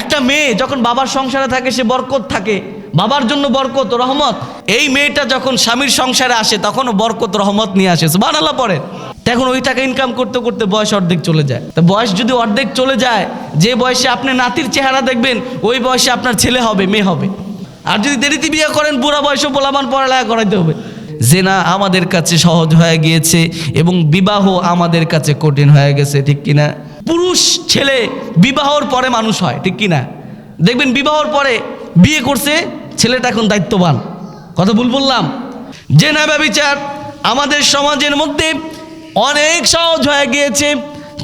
একটা মেয়ে যখন বাবার সংসারে থাকে, সে বরকত থাকে। বাবার জন্য বরকত, রহমত। এই মেয়েটা যখন স্বামীর সংসারে আসে, তখনও বরকত, রহমত নিয়ে আসে। আল্লাহ পরে তখন ওই টাকা ইনকাম করতে করতে বয়স অর্ধেক চলে যায়। তো বয়স যদি অর্ধেক চলে যায়, যে বয়সে আপনি নাতির চেহারা দেখবেন, ওই বয়সে আপনার ছেলে হবে, মেয়ে হবে। আর যদি দেরিতে বিয়ে করেন, বুড়া বয়সে পোলাবান পড়ালেখা করাইতে হবে। জেনা আমাদের কাছে সহজ হয়ে গিয়েছে এবং বিবাহ আমাদের কাছে কঠিন হয়ে গেছে, ঠিক কিনা? পুরুষ ছেলে বিবাহর পরে মানুষ হয়, ঠিক কি না দেখবেন বিবাহর পরে বিয়ে করছে, ছেলেটা এখন দায়িত্ববান। কথা ভুল বললাম? জেনা ব্যবচার আমাদের সমাজের মধ্যে অনেক সহজ হয়ে গিয়েছে।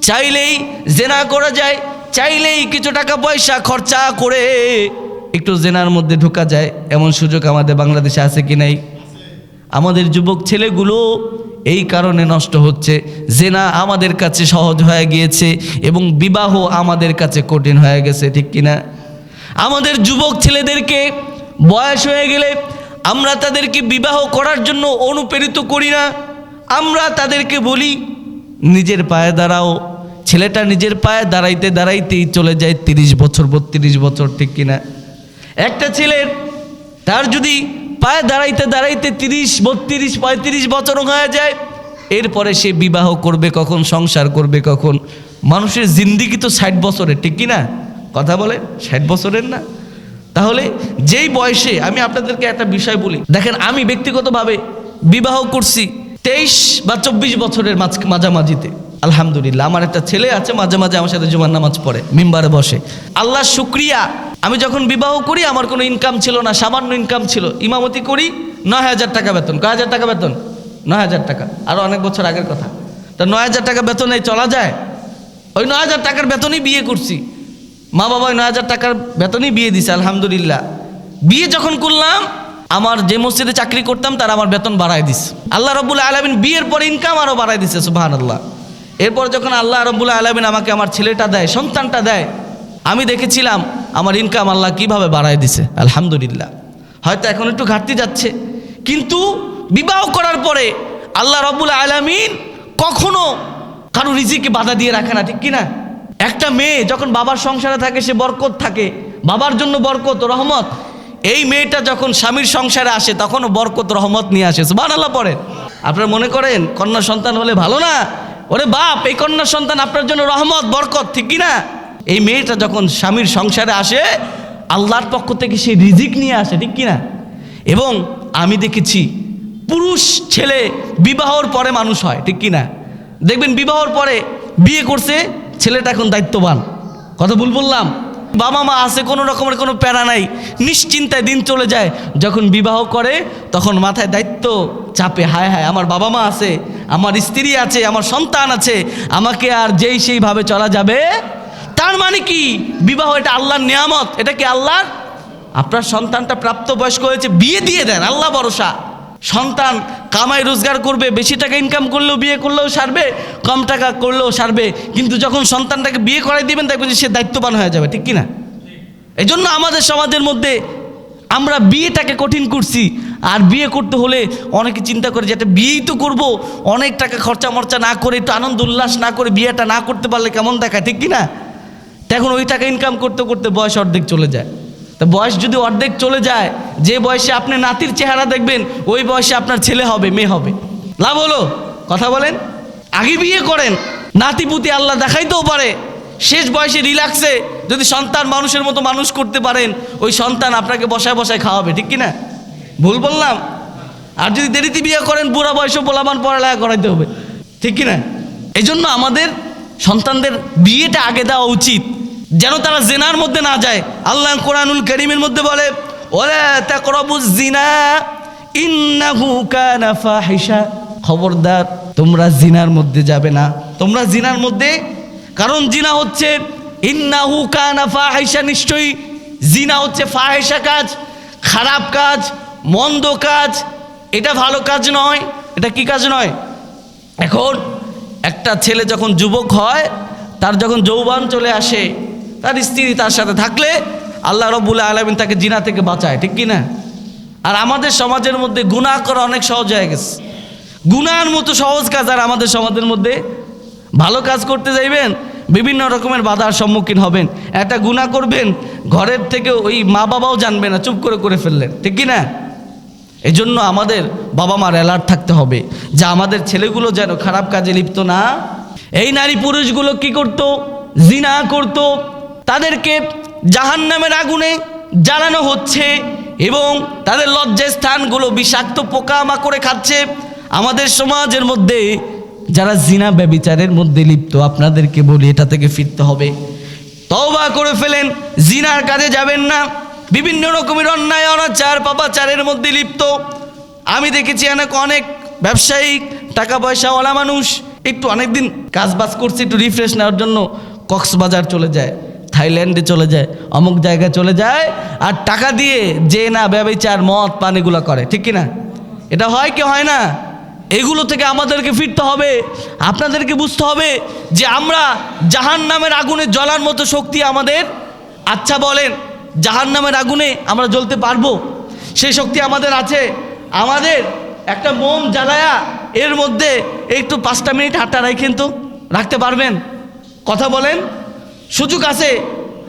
চাইলেই জেনা করা যায়, চাইলেই কিছু টাকা পয়সা খরচা করে একটু জেনার মধ্যে ঢোকা যায়। এমন সুযোগ আমাদের বাংলাদেশে আছে কি নাই? আমাদের যুবক ছেলেগুলো এই কারণে নষ্ট হচ্ছে, জেনা আমাদের কাছে সহজ হয়ে গিয়েছে এবং বিবাহ আমাদের কাছে কঠিন হয়ে গেছে, ঠিক কিনা? আমাদের যুবক ছেলেদেরকে বয়স হয়ে গেলে আমরা তাদেরকে বিবাহ করার জন্য অনুপ্রেরিত করি না। আমরা তাদেরকে বলি, নিজের পায়ে দাঁড়াও। ছেলেটা নিজের পায়ে দাঁড়াইতে দাঁড়াইতেই চলে যায় তিরিশ বছর, বত্রিশ বছর, ঠিক কিনা? একটা ছেলের তার যদি পায়ে দাঁড়াইতে দাঁড়াইতে তিরিশ, বত্রিশ, পঁয়ত্রিশ বছর হয়ে যায়। এরপরে সে বিবাহ করবে কখন, সংসার করবে কখন? মানুষের জিন্দিগি তো ষাট বছরের, ঠিক না? কথা বলে, ষাট বছরের না? তাহলে যেই বয়সে, আমি আপনাদেরকে একটা বিষয় বলি। দেখেন, আমি ব্যক্তিগতভাবে বিবাহ করছি তেইশ বা চব্বিশ বছরের মাঝ, মাঝামাঝিতে। আলহামদুলিল্লাহ, আমার একটা ছেলে আছে, মাঝে মাঝে আমার সাথে জুমার নামাজ পড়ে, মিম্বারে বসে। আল্লাহ শুক্রিয়া আমি যখন বিবাহ করি, আমার কোনো ইনকাম ছিল না, সামান্য ইনকাম ছিল। ইমামতি করি, নয় হাজার টাকা বেতন। কয় হাজার টাকা বেতন? নয় হাজার টাকা। আরও অনেক বছর আগের কথা। তা নয় হাজার টাকা বেতনে চলা যায়? ওই নয় হাজার টাকার বেতনই বিয়ে করছি। মা বাবা নয় হাজার টাকার বেতনই বিয়ে দিছে, আলহামদুলিল্লাহ। বিয়ে যখন করলাম, আমার যে মসজিদে চাকরি করতাম, তার আমার বেতন বাড়ায় দিস। আল্লাহ রব্বুল আলমিন বিয়ের পর ইনকাম আরও বাড়ায় দিছে সুবাহান আল্লাহ এরপর যখন আল্লাহ রব্বুল আলমিন আমাকে আমার ছেলেটা দেয়, সন্তানটা দেয়, আমি দেখেছিলাম আমার ইনকাম আল্লাহ কীভাবে বাড়ায় দিছে? আলহামদুলিল্লাহ। হয়তো এখন একটু ঘাটতি যাচ্ছে। কিন্তু বিবাহ করার পরে আল্লাহ রব্বুল আলমিন কখনো কারও রিজিকে বাধা দিয়ে রাখে না, ঠিক কিনা? একটা মেয়ে যখন বাবার সংসারে থাকে, সে বরকত থাকে, বাবার জন্য বরকত, রহমত। এই মেয়েটা যখন স্বামীর সংসারে আসে, তখনও বরকত, রহমত নিয়ে আসে। সুবান আল্লাহ পরে আপনারা মনে করেন, কন্যা সন্তান হলে ভালো না? ওরে বাপ, এই কন্যা সন্তান আপনার জন্য রহমত, বরকত, ঠিক কিনা? এই মেয়েটা যখন স্বামীর সংসারে আসে, আল্লাহর পক্ষ থেকে সে রিজিক নিয়ে আসে, ঠিক কিনা? এবং আমি দেখেছি পুরুষ ছেলে বিবাহর পরে মানুষ হয়, ঠিক কিনা? দেখবেন বিবাহর পরে বিয়ে করছে, ছেলেটা এখন দায়িত্ববান। কথা ভুল বললাম? বাবা মা আছে, কোনো রকমের কোনো প্যারা নাই, নিশ্চিন্তায় দিন চলে যায়। যখন বিবাহ করে, তখন মাথায় দায়িত্ব চাপে, হায় হায়, আমার বাবা মা আছে, আমার স্ত্রী আছে, আমার সন্তান আছে, আমাকে আর যেই সেইভাবে চলা যাবে তার মানে কি? বিবাহ এটা আল্লাহর নিয়ামত। এটা কি আল্লাহর? আপনার সন্তানটা প্রাপ্তবয়স্ক হয়েছে, বিয়ে দিয়ে দেন, আল্লাহ ভরসা। সন্তান কামাই রোজগার করবে, বেশি টাকা ইনকাম করলেও বিয়ে করলেও সারবে, কম টাকা করলেও সারবে। কিন্তু যখন সন্তানটাকে বিয়ে করাই দিবেন, দেখবেন সে দায়িত্ববান হয়ে যাবে, ঠিক কি না এই জন্য আমাদের সমাজের মধ্যে আমরা বিয়েটাকে কঠিন করছি। আর বিয়ে করতে হলে অনেকে চিন্তা করে যে একটা বিয়েই তো করব। অনেক টাকা খরচা মরচা না করে, একটু আনন্দ উল্লাস না করে বিয়েটা না করতে পারলে কেমন দেখায়, ঠিক কি না তখন ওই টাকা ইনকাম করতে করতে বয়স অর্ধেক চলে যায়। তা বয়স যদি অর্ধেক চলে যায়, যে বয়সে আপনি নাতির চেহারা দেখবেন, ওই বয়সে আপনার ছেলে হবে, মেয়ে হবে। লাভ হলো? কথা বলেন। আগে বিয়ে করেন, নাতি নাতিপুতি আল্লাহ দেখাইতেও পারে। শেষ বয়সে রিল্যাক্সে যদি সন্তান মানুষের মতো মানুষ করতে পারেন, ওই সন্তান আপনাকে বসায় বসায় খাওয়াবে, ঠিক কিনা? ভুল বললাম? আর যদি দেরিতে বিয়ে করেন, বুড়া বয়সে পোলামান পড়ালেখা করাইতে হবে, ঠিক কিনা? এই জন্য আমাদের সন্তানদের বিয়েটা আগে দেওয়া উচিত। যেন তারা জেনার মধ্যে না যায়। আল্লাহ কোরআনুল করিমের মধ্যে বলে, ওলা জিনা ইন্নাহু কানা ফাহিশা। খবরদার, তোমরা জিনার মধ্যে যাবে না। তোমরা জিনার মধ্যে, কারণ জিনা হচ্ছে, ইন্নাহু কানা ফাহিশা, নিশ্চয়ই। জিনা হচ্ছে ফাহিশা কাজ, খারাপ কাজ, মন্দ কাজ। এটা ভালো কাজ নয়, এটা কি কাজ নয়? এখন একটা ছেলে যখন যুবক হয়, তার যখন যৌবন চলে আসে তার স্ত্রী তার সাথে থাকলে আল্লাহ রব্বুল আলমিন তাকে জিনা থেকে বাঁচায়, ঠিক কি না আর আমাদের সমাজের মধ্যে গুনাহ করা অনেক সহজ হয়ে গেছে। গুনার মতো সহজ কাজ আর আমাদের সমাজের মধ্যে ভালো কাজ করতে যাইবেন, বিভিন্ন রকমের বাধার সম্মুখীন হবেন। একটা গুণা করবেন, ঘরের থেকে ওই মা বাবাও জানবে না, চুপ করে করে ফেললেন, ঠিক কি না এই জন্য আমাদের বাবা মার অ্যালার্ট থাকতে হবে যে আমাদের ছেলেগুলো যেন খারাপ কাজে লিপ্ত না। এই নারী পুরুষগুলো কি করত? জিনা করত তাদেরকে জাহান্নামের আগুনে জ্বালানো হচ্ছে এবং তাদের লজ্জার স্থানগুলো বিষাক্ত পোকামাকড়ে খাচ্ছে। আমাদের সমাজের মধ্যে যারা জিনা ব্যবিচারের মধ্যে লিপ্ত, আপনাদেরকে বলি, এটা থেকে ফিরতে হবে। তওবা করে ফেলেন, জিনার কাজে যাবেন না। বিভিন্ন রকমের অন্যায়, অনাচার, পাপাচারের মধ্যে লিপ্ত। আমি দেখেছি অনেক অনেক ব্যবসায়িক টাকা পয়সাওয়ালা মানুষ, একটু অনেক দিন কাজ বাজ করছে, একটু রিফ্রেশ নেওয়ার জন্য কক্সবাজার চলে যায়। থাইল্যান্ডে চলে যায়, অমুক জায়গায় চলে যায় আর টাকা দিয়ে যে না ব্যবচার, মদ, পান এগুলো করে, ঠিক কি না এটা হয় কি হয় না? এগুলো থেকে আমাদেরকে ফিরতে হবে, আপনাদেরকে বুঝতে হবে যে আমরা জাহান নামের আগুনে জ্বলার মতো শক্তি আমাদের আচ্ছা বলেন জাহান নামের আগুনে আমরা জ্বলতে পারব? সেই শক্তি আমাদের আছে। আমাদের একটা মোম জ্বালায়া এর মধ্যে একটু পাঁচটা মিনিট হাতটা রাখেন তো, রাখতে পারবেন? কথা বলেন? সুযোগ আছে,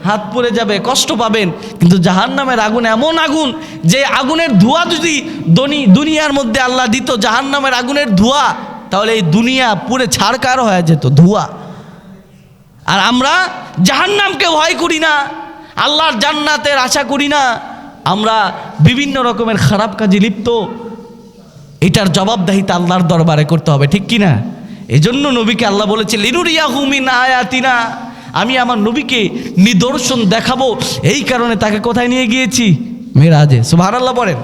হাত পড়ে যাবে, কষ্ট পাবেন। কিন্তু জাহান নামের আগুন এমন আগুন যে আগুনের ধোঁয়া যদি দনি দুনিয়ার মধ্যে আল্লাহ দিত জাহান নামের আগুনের ধোঁয়া, তাহলে এই দুনিয়া পুরে ছাড়কার হয়ে যেত, ধোঁয়া। আর আমরা জাহান্নামকে ভয় করি না, আল্লাহর জান্নাতের আশা করি না, আমরা বিভিন্ন রকমের খারাপ কাজে লিপ্ত। এটার জবাবদাহিতা আল্লাহর দরবারে করতে হবে, ঠিক কি না এই জন্য নবীকে আল্লাহ বলেছে লিনুরিয়া হুমিন আয়াতিনা। আমি আমার নবীকে নিদর্শন দেখাবো। এই কারণে তাকে কোথায় নিয়ে গিয়েছি? মেয়েরাজে সুভার আল্লাহ পড়েন